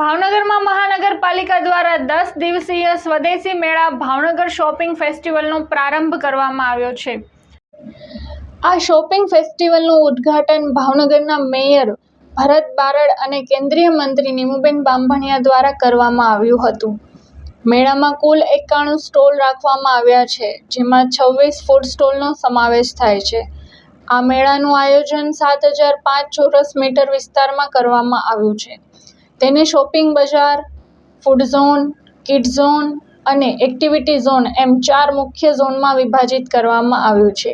ભાવનગરમાં મહાનગરપાલિકા દ્વારા દસ દિવસીય સ્વદેશી મેળા ભાવનગર શોપિંગ ફેસ્ટિવલનો પ્રારંભ કરવામાં આવ્યો છે. આ શોપિંગ ફેસ્ટિવલનું ઉદ્ઘાટન ભાવનગરના મેયર ભરત બારડ અને કેન્દ્રીય મંત્રી નીમુબેન બાંભણિયા દ્વારા કરવામાં આવ્યું હતું. મેળામાં કુલ એકાણું સ્ટોલ રાખવામાં આવ્યા છે, જેમાં છવ્વીસ ફૂડ સ્ટોલનો સમાવેશ થાય છે. આ મેળાનું આયોજન સાત હજાર પાંચ ચોરસ મીટર વિસ્તારમાં કરવામાં આવ્યું છે. તેને શોપિંગ બજાર, ફૂડ ઝોન, કિડ ઝોન અને એક્ટિવિટી ઝોન એમ ચાર મુખ્ય ઝોનમાં વિભાજિત કરવામાં આવ્યું છે.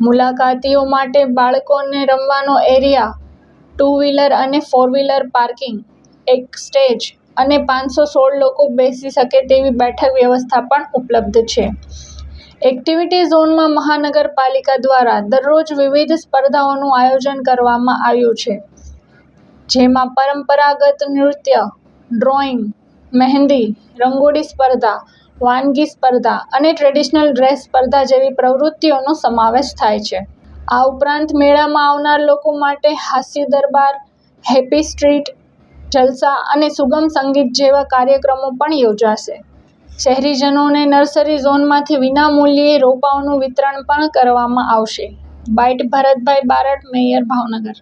મુલાકાતીઓ માટે બાળકોને રમવાનો એરિયા ટુ વ્હીલર અને ફોર વ્હીલર પાર્કિંગ, એક સ્ટેજ અને પાંચસો સોળ લોકો બેસી શકે તેવી બેઠક વ્યવસ્થા પણ ઉપલબ્ધ છે. એક્ટિવિટી ઝોનમાં મહાનગરપાલિકા દ્વારા દરરોજ વિવિધ સ્પર્ધાઓનું આયોજન કરવામાં આવ્યું છે. જેમાં પરંપરાગત નૃત્ય ડ્રોઈંગ મહેંદી, રંગોળી સ્પર્ધા, વાનગી સ્પર્ધા અને ટ્રેડિશનલ ડ્રેસ સ્પર્ધા જેવી પ્રવૃત્તિઓનો સમાવેશ થાય છે. આ ઉપરાંત મેળામાં આવનાર લોકો માટે હાસ્ય દરબાર હેપી સ્ટ્રીટ જલસા અને સુગમ સંગીત જેવા કાર્યક્રમો પણ યોજાશે. શહેરીજનોને નર્સરી ઝોનમાંથી વિનામૂલ્યે રોપાઓનું વિતરણ પણ કરવામાં આવશે. Byte Bharatbhai Barad, mayor Bhavnagar.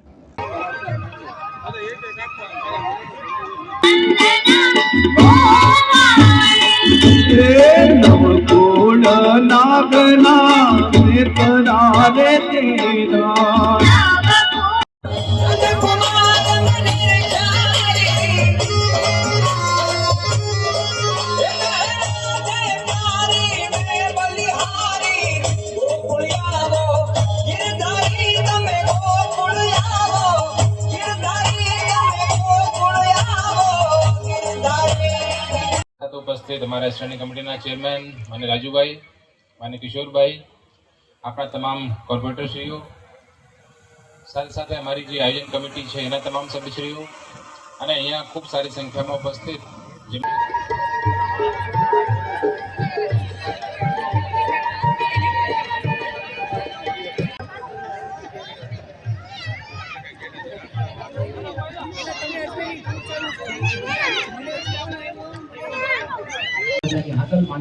નવકોણ નાગના નેતરા રે સાથે તમારા સ્ટેન્ડિંગ કમિટીના ચેરમેન માન્ય રાજુભાઈ, માન્ય કિશોરભાઈ, આપણા તમામ કોર્પોરેટરશ્રીઓ, સાથે સાથે અમારી જે આયોજન કમિટી છે એના તમામ સભ્યશ્રીઓ અને અહીંયા ખૂબ સારી સંખ્યામાં ઉપસ્થિત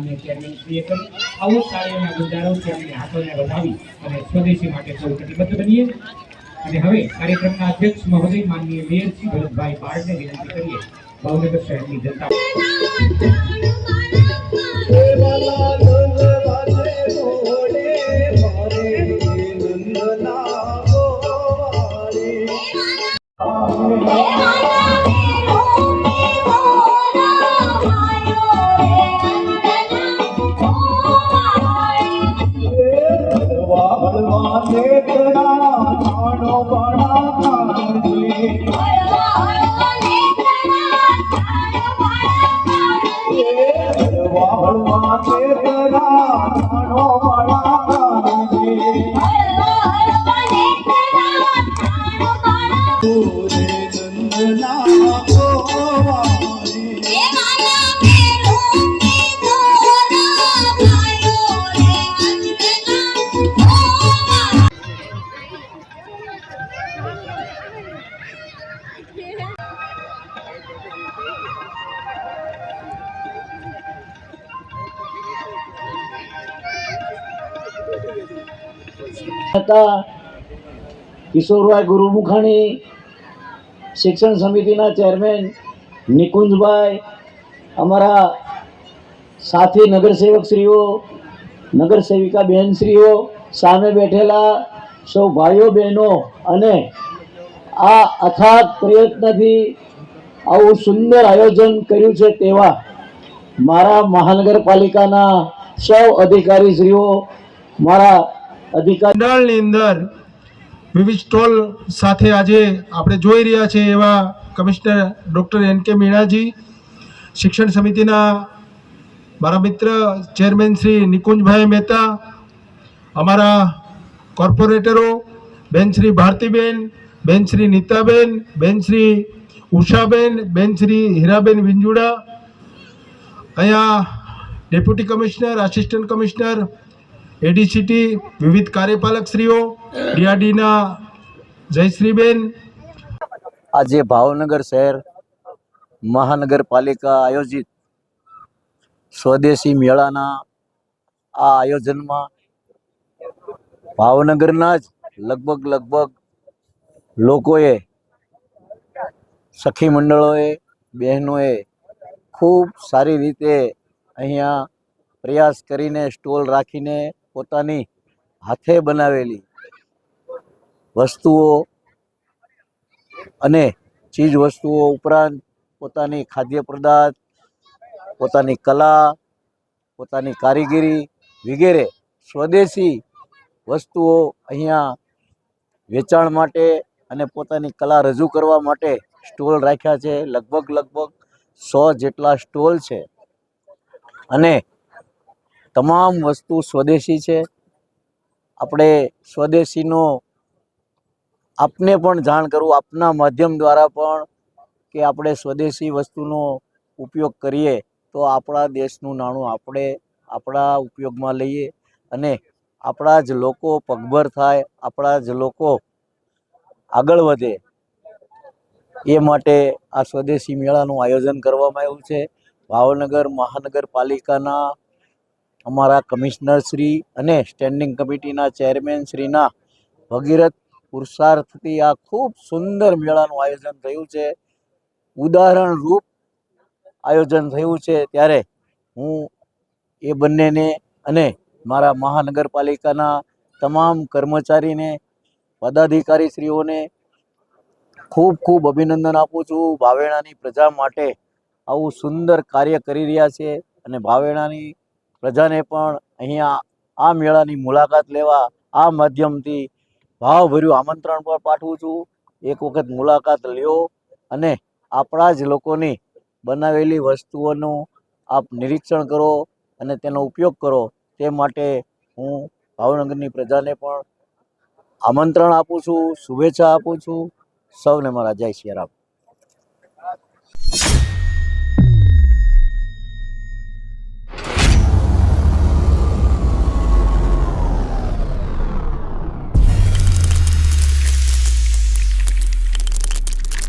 માન્ય ચેરમેન શ્રીએ કરી આવો કાર્યના ગુજારો તેમની હાથોને વધાવી અને સ્વદેશી માટે સૌ કટિબદ્ધ બનીએ. અને હવે કાર્યક્રમના અધ્યક્ષ મહોદય માનનીય મેયર શ્રી ભરતભાઈ બારડને વિનંતી કરીએ. ભાવનગર શહેરની જનતા હળવા હતા. કિશોરભાઈ ગુરુમુખાણી શિક્ષણ સમિતિના ચેરમેન નિકુંજભાઈ, અમારા સાથી નગરસેવકશ્રીઓ, નગરસેવિકા બહેનશ્રીઓ સામે બેઠેલા સૌ ભાઈઓ, બહેનો અને આ અથાગ પ્રયત્નથી આવું સુંદર આયોજન કર્યું છે તેવા મારા મહાનગરપાલિકાના સૌ અધિકારીશ્રીઓ, મારા અધિકારી અંદર વિવિધ સ્ટોલ સાથે આજે આપણે જોઈ રહ્યા છે એવા કમિશનર ડૉક્ટર એન કે મીણાજી, શિક્ષણ સમિતિના મારા મિત્ર ચેરમેન શ્રી નિકુંજભાઈ મહેતા, અમારા કોર્પોરેટરો, બેન શ્રી ભારતીબેન, બેન શ્રી નીતાબેન, બેન શ્રી ઉષાબેન, બેન શ્રી હીરાબેન વિંજુડા, અહીંયા deputy commissioner assistant commissioner ADCT વિવિધ કાર્યપાલકશ્રીઓ ડીઆરડીના જયશ્રીબેન. આજે ભાવનગર શહેર મહાનગરપાલિકા આયોજિત સ્વદેશી મેળાના આ આયોજનમાં ભાવનગરના જ લગભગ લગભગ લોકોએ, સખી મંડળોએ, બહેનોએ ખૂબ સારી રીતે અહીંયા પ્રયાસ કરીને સ્ટોલ રાખીને પોતાની હાથે બનાવેલી વસ્તુઓ અને ચીજ વસ્તુઓ ઉપરાંત પોતાની ખાદ્ય પદાર્થ, પોતાની કલા, પોતાની કારીગરી વગેરે સ્વદેશી વસ્તુઓ અહીંયા વેચાણ માટે અને પોતાની કલા રજૂ કરવા માટે સ્ટોલ રાખ્યા છે. લગભગ લગભગ સો જેટલા સ્ટોલ છે. અને તમામ વસ્તુ સ્વદેશી છે. આપણે સ્વદેશીનો આપને પણ જાણ કરવું આપના માધ્યમ દ્વારા પણ કે આપણે સ્વદેશી વસ્તુનો ઉપયોગ કરીએ તો આપણા દેશનું નાણું આપણે આપણા ઉપયોગમાં લઈએ અને આપણા જ લોકો પગભર થાય, આપણા જ લોકો આગળ વધે. એ માટે આ સ્વદેશી મેળાનું આયોજન કરવામાં આવ્યું છે. ભાવનગર મહાનગરપાલિકાના અમારા કમિશનર શ્રી અને સ્ટેન્ડિંગ કમિટીના ચેરમેન શ્રીના ભગીરથ પુરુષાર્થથી આ ખૂબ સુંદર મેળાનું આયોજન થયું છે. ઉદાહરણરૂપ આયોજન થયું છે ત્યારે હું એ બંનેને અને મારા મહાનગરપાલિકાના તમામ કર્મચારીને, પદાધિકારીશ્રીઓને ખૂબ ખૂબ અભિનંદન આપું છું. ભાવેણાની પ્રજા માટે આવું સુંદર કાર્ય કરી રહ્યા છે અને ભાવેણાની પ્રજાને પણ અહીંયા આ મેળાની મુલાકાત લેવા આ માધ્યમથી ભાવભર્યું આમંત્રણ પણ પાઠવું છું. એક વખત મુલાકાત લ્યો અને આપણા જ લોકોની બનાવેલી વસ્તુઓનું આપ નિરીક્ષણ કરો અને તેનો ઉપયોગ કરો. તે માટે હું ભાવનગરની પ્રજાને પણ આમંત્રણ આપું છું, શુભેચ્છા આપું છું. સૌને મારા જય સિયારામ